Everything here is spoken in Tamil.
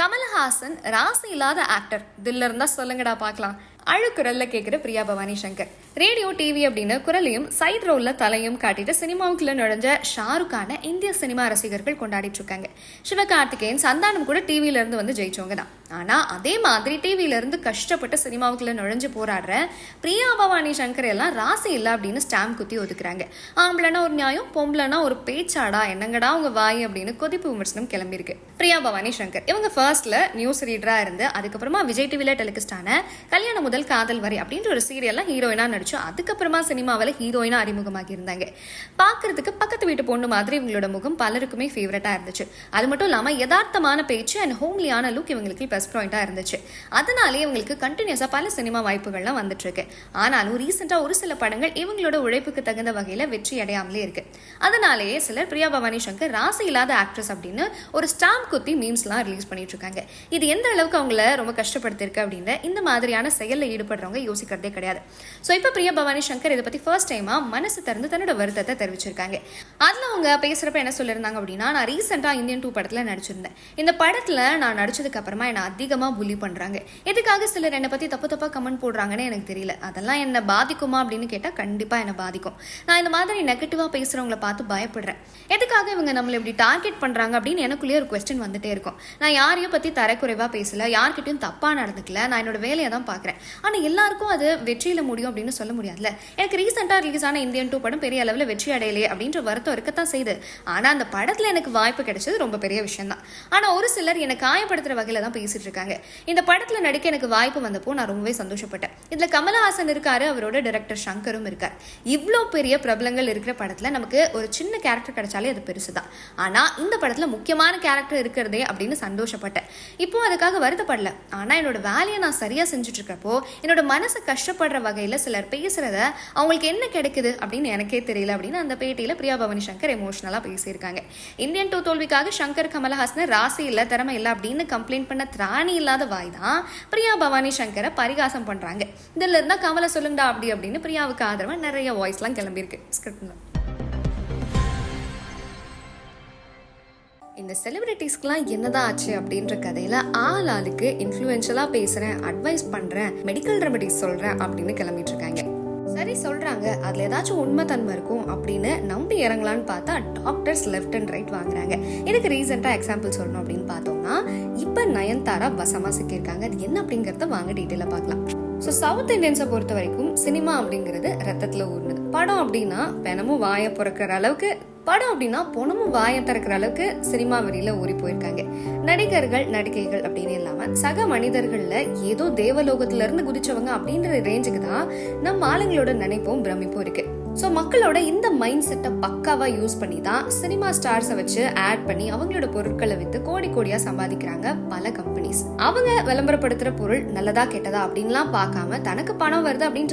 கமல்ஹாசன் ராசி இல்லாத ஆக்டர் தில்ல இருந்தா சொல்லுங்கடா பார்க்கலாம். அழுக்குரல்ல கேட்குற பிரியா பவானி சங்கர். ரேடியோ டிவி அப்படின்னு குரலையும் சைட் ரோல்ல தலையும் காட்டிட்டு சினிமாவுக்குள்ள நுழைஞ்ச ஷாருக்கான இந்திய சினிமா ரசிகர்கள் கொண்டாடிட்டு இருக்காங்க சிவகார்த்திகேயன் சந்தானம் கூட டிவியில இருந்து வந்து ஜெயிச்சவங்க தான். ஆனா அதே மாதிரி டிவியில இருந்து கஷ்டப்பட்டு சினிமாவுக்குள்ள நுழைஞ்சு போராடுற பிரியா பவானி சங்கர் எல்லாம் ராசி இல்லை அப்படின்னு ஸ்டாம்ப் குத்தி ஒதுக்குறாங்க. ஆம்பளைனா ஒரு நியாயம் பொம்பளைனா ஒரு பேச்சாடா என்னங்கடா உங்க வாய் அப்படின்னு கொதிப்பு விமர்சனம் கிளம்பியிருக்கு. பிரியா பவானி சங்கர் இவங்க ஃபர்ஸ்ட்ல நியூஸ் ரீடரா இருந்து அதுக்கப்புறமா விஜய் டிவில டெலிகாஸ்டான கல்யாணம் முதல் காதல் வரை அப்படின்ற ஒரு சீரியல்லாம் ஹீரோயினாக நடிச்சு அதுக்கப்புறமா சினிமாவில் ஹீரோயினாக அறிமுகமாகி இருந்தாங்க பார்க்கறதுக்கு பக்கத்து வீட்டு பொண்ணு மாதிரி இவங்களோட முகம் பலருக்குமே ஃபேவரட்டாக இருந்துச்சு. அது மட்டும் இல்லாமல் யதார்த்தமான பேச்சு அண்ட் ஹோம்லியான லுக் இவங்களுக்கு ப்ளஸ் பாயிண்ட்டாக இருந்துச்சு. அதனாலே இவங்களுக்கு கண்டினியூஸாக பல சினிமா வாய்ப்புகள்லாம் வந்துட்டு இருக்கு ஆனாலும் ரீசெண்டாக ஒரு சில படங்கள் இவங்களோட உழைப்புக்கு தகுந்த வகையில் வெற்றி அடையாமலே இருக்கு. அதனாலேயே சிலர் பிரியா பவானி சங்கர் ராசி இல்லாத ஆக்ட்ரஸ் அப்படின்னு ஒரு ஸ்டாம்ப் குத்தி மீம்ஸ்லாம் ரிலீஸ் பண்ணிட்டு இருக்காங்க. இது எந்த அளவுக்கு அவங்கள ரொம்ப கஷ்டப்படுத்திருக்கு அப்படின்னு இந்த மாதிரியான செயல் செயலில் ஈடுபடுறவங்க யோசிக்கிறதே கிடையாது. ஸோ இப்போ பிரியா பவானி சங்கர் இதை பத்தி ஃபர்ஸ்ட் டைமா மனசு திறந்து தன்னோட வருத்தத்தை தெரிவிச்சிருக்காங்க. அதில் அவங்க பேசுறப்ப என்ன சொல்லியிருந்தாங்க அப்படின்னா நான் ரீசெண்டாக இந்தியன் டூ படத்துல நடிச்சிருந்தேன். இந்த படத்துல நான் நடிச்சதுக்கு அப்புறமா என்ன அதிகமாக புலி பண்றாங்க. எதுக்காக சிலர் என்னை பற்றி தப்பு தப்பாக கமெண்ட் போடுறாங்கன்னு எனக்கு தெரியல. அதெல்லாம் என்ன பாதிக்குமா அப்படின்னு கேட்டால் கண்டிப்பாக என்னை பாதிக்கும். நான் இந்த மாதிரி நெகட்டிவாக பேசுகிறவங்கள பார்த்து பயப்படுறேன். எதுக்காக இவங்க நம்மளை இப்படி டார்கெட் பண்ணுறாங்க அப்படின்னு எனக்குள்ளேயே ஒரு கொஸ்டின் வந்துட்டே இருக்கும். நான் யாரையும் பற்றி தரக்குறைவாக பேசல யார்கிட்டையும் தப்பாக நடந்துக்கல. நான் என்னோட வேலையை தான் பார்க்குறேன். ஆனால் எல்லாருக்கும் அது வெற்றியில் முடியும் அப்படின்னு சொல்ல முடியாதுல்ல. எனக்கு ரீசெண்டாக ரிலீஸ் ஆன இந்தியன் டூ படம் பெரிய அளவில் வெற்றி அடையலையே அப்படின்ற வருத்தம் இருக்கத்தான் செய்யுது. ஆனால் அந்த படத்தில் எனக்கு வாய்ப்பு கிடைச்சது ரொம்ப பெரிய விஷயம் தான் ஆனால் ஒரு சிலர் என்னை காயப்படுத்துகிற வகையில் தான் பேசிட்டு இருக்காங்க. இந்த படத்தில் நடிக்க எனக்கு வாய்ப்பு வந்தப்போ நான் ரொம்பவே சந்தோஷப்பட்டேன். இதில் கமலஹாசன் இருக்காரு அவரோட டைரக்டர் சங்கரும் இருக்கார். இவ்வளோ பெரிய பிரபலங்கள் இருக்கிற படத்தில் நமக்கு ஒரு சின்ன கேரக்டர் கிடைச்சாலே அது பெருசு தான் ஆனால் இந்த படத்தில் முக்கியமான கேரக்டர் இருக்கிறதே அப்படின்னு சந்தோஷப்பட்டேன். இப்போ அதுக்காக வருத்தப்படல. ஆனா என்னோட வேலையை நான் சரியா செஞ்சுட்டு இருக்கப்போ என்னோட மனசு கஷ்டப்படுற வகையில சிலர் பேசுகிறத அவங்களுக்கு என்ன கிடைக்குது அப்படின்னு எனக்கே தெரியல அப்படின்னு அந்த பேட்டியில பிரியா பவானி சங்கர் எமோஷனலாக பேசியிருக்காங்க. இந்தியன் டூ தோல்விக்காக சங்கர் கமலஹாசன் ராசி இல்ல திறமை இல்லை அப்படின்னு கம்ப்ளைண்ட் பண்ண திராணி இல்லாத வாய் தான் பிரியா பவானி சங்கரை பரிகாசம் பண்றாங்க. இதுல இருந்தா கமலை சொல்லுங்கடா அப்படி அப்படின்னு பிரியாவுக்கு ஆதரவா நிறைய வாய்ஸ்லாம் கிளம்பியிருக்கு. ஸ்கிரிப்ட்ல இந்த செலிபிரிட்டிஸ்க்குலாம் என்னதான் ஆச்சு அப்படின்ற கதையில ஆள் ஆளுக்கு இன்ஃப்ளூயன்ஷியலா பேசுறேன் அட்வைஸ் பண்றேன் மெடிக்கல் ரெமடிஸ் சொல்றேன் அப்படின்னு கிளம்பிட்டு இருக்காங்க. சரி சொல்றாங்க. அதுல ஏதாச்சும் உண்மை தன்மை இருக்கும் அப்படின்னு நம்பி இறங்கலான்னு பார்த்தா டாக்டர்ஸ் லெஃப்ட் அண்ட் ரைட் வாங்குறாங்க. இதுக்கு ரீசெண்டா எக்ஸாம்பிள் சொல்லணும் அப்படின்னு பார்த்தோம்னா இப்ப நயன்தாரா வசமா சிக்கியிருக்காங்க. அது என்ன அப்படிங்கறத வாங்க டீட்டெயிலா பார்க்கலாம். ஸோ சவுத் இந்தியன்ஸை பொறுத்த வரைக்கும் சினிமா அப்படிங்கிறது ரத்தத்தில் ஊர்னது படம் அப்படின்னா பெணமும் வாயை பிறக்கிற அளவுக்கு படம் அப்படின்னா பொணமும் வாயம் திறக்கிற அளவுக்கு சினிமா வரியில ஊறி போயிருக்காங்க. நடிகர்கள் நடிகைகள் அப்படின்னு இல்லாம சக மனிதர்கள்ல ஏதோ தேவலோகத்துல இருந்து குதிச்சவங்க அப்படின்ற ரேஞ்சுக்கு தான் நம்ம ஆளுங்களோட நினைப்பும் பிரமிப்பும் இருக்கு. ஸோ மக்களோட இந்த மைண்ட் செட்டை பக்காவா யூஸ் பண்ணி தான் சினிமா ஸ்டார்ஸை வச்சு ஆட் பண்ணி அவங்களோட பொருட்களை வித்து கோடி கோடியா சம்பாதிக்கிறாங்க பல கம்பெனிஸ் அவங்க விளம்பரப்படுத்துற பொருள் நல்லதா கெட்டதா அப்படின்லாம் பார்க்காம தனக்கு பணம் வருது அப்படின்ற